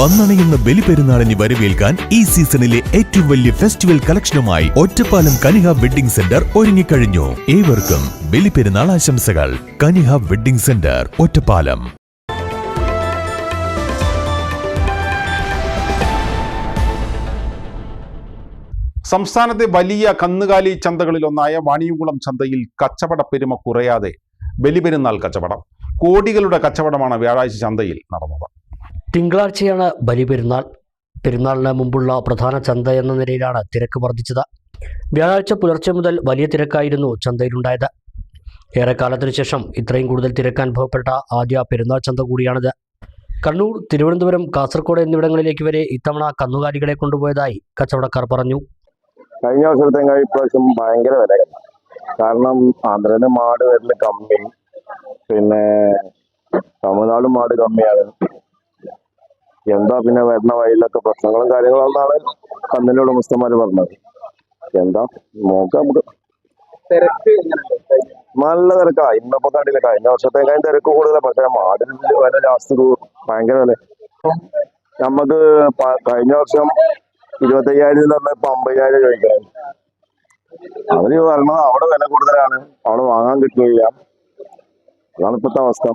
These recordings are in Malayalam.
വന്നണയുന്ന ബലിപെരുന്നാളിന് വരവേൽക്കാൻ ഈ സീസണിലെ ഏറ്റവും വലിയ ഫെസ്റ്റിവൽ കളക്ഷനുമായി ഒറ്റപ്പാലം കനിഹ വെഡിംഗ് സെന്റർ ഒരുങ്ങിക്കഴിഞ്ഞു. ഏവർക്കും ബലിപെരുന്നാൾ ആശംസകൾ. Kaniha wedding centre Ottapalam. സംസ്ഥാനത്തെ വലിയ കന്നുകാലി ചന്തകളിലൊന്നായ വാണിയംകുളം ചന്തയിൽ കച്ചവട പെരുമ കുറയാതെ ബലിപെരുന്നാൾ കച്ചവടം. കോടികളുടെ കച്ചവടമാണ് വ്യാഴാഴ്ച ചന്തയിൽ നടന്നത്. തിങ്കളാഴ്ചയാണ് ബലിപെരുന്നാൾ. പെരുന്നാളിന് മുമ്പുള്ള പ്രധാന ചന്ത എന്ന നിലയിലാണ് തിരക്ക് വർദ്ധിച്ചത്. വ്യാഴാഴ്ച പുലർച്ചെ മുതൽ വലിയ തിരക്കായിരുന്നു ചന്തയിലുണ്ടായത്. ഏറെക്കാലത്തിനു ശേഷം ഇത്രയും കൂടുതൽ തിരക്ക് അനുഭവപ്പെട്ട ആദ്യ പെരുന്നാൾ ചന്ത കൂടിയാണിത്. കണ്ണൂർ തിരുവനന്തപുരം കാസർഗോഡ് എന്നിവിടങ്ങളിലേക്ക് വരെ ഇത്തവണ കന്നുകാലികളെ കൊണ്ടുപോയതായി കച്ചവടക്കാർ പറഞ്ഞു. കഴിഞ്ഞ വർഷത്തേക്കാൾ ഇപ്രാവശ്യം ഭയങ്കര വില കാരണം ആന്ധ്രയിലെ മാട് വരുന്ന കമ്മി. പിന്നെ തമിഴ്നാട് മാട് കമ്മിയാണ്. എന്താ പിന്നെ വരുന്ന വഴിയിലൊക്കെ പ്രശ്നങ്ങളും കാര്യങ്ങളും ആണ് കന്നിന്റെ ഉടമസ്ഥന്മാര് പറഞ്ഞത്. എന്താ? നോക്കാം നമുക്ക് നല്ല തിരക്കാ. ഇന്നിപ്പോ കണ്ടില്ല കഴിഞ്ഞ വർഷത്തേക്കാളും തിരക്ക് കൂടുതലാണ് പക്ഷെ മാടിന് വരെ ലാസ്റ്റ് ഭയങ്കര വില. നമുക്ക് കഴിഞ്ഞ വർഷം ഇരുപത്തയ്യായിരം തന്നെ ഇപ്പൊ അമ്പതിനായിരം ചോദിക്കാൻ അവർ പറഞ്ഞത് അവിടെ വില കൂടുതലാണ്. അവിടെ വാങ്ങാൻ കിട്ടുകയില്ല. അതാണ് ഇപ്പോഴത്തെ അവസ്ഥ.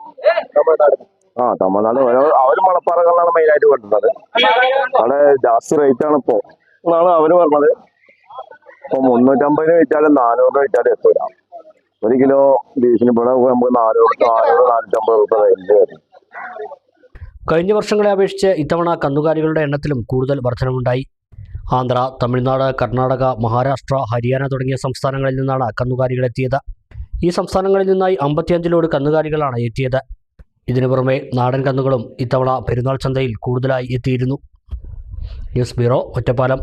ആ തമിഴ്നാട് അവർ മെയിൻ ആയിട്ട് കൊണ്ടുവന്നത് അവിടെ ജാസ്തി റേറ്റ് ആണ് ഇപ്പോ. എന്നാണ് അവർ പറഞ്ഞത്. ഇപ്പൊ മുന്നൂറ്റമ്പതിന് വെച്ചാലും നാനൂറ് വെച്ചാലും എത്തൂല. ഒരു കിലോ ബീഫിന് ഇവിടെ നമുക്ക് നാനൂറ് നാനൂറ് നാനൂറ്റമ്പത് രൂപ റേറ്റ് വരും. കഴിഞ്ഞ വർഷങ്ങളെ അപേക്ഷിച്ച് ഇത്തവണ കന്നുകാലികളുടെ എണ്ണത്തിലും കൂടുതൽ വർധനവുണ്ടായി. ആന്ധ്ര തമിഴ്നാട് കർണാടക മഹാരാഷ്ട്ര ഹരിയാന തുടങ്ങിയ സംസ്ഥാനങ്ങളിൽ നിന്നാണ് കന്നുകാലികൾ എത്തിയത് ഈ സംസ്ഥാനങ്ങളിൽ നിന്നായി അമ്പത്തിയഞ്ചിലോട് കന്നുകാലികളാണ് എത്തിയത്. ഇതിനു പുറമെ നാടൻ കന്നുകളും ഇത്തവണ പെരുന്നാൾ ചന്തയിൽ കൂടുതലായി എത്തിയിരുന്നു. News bureau Ottapalam.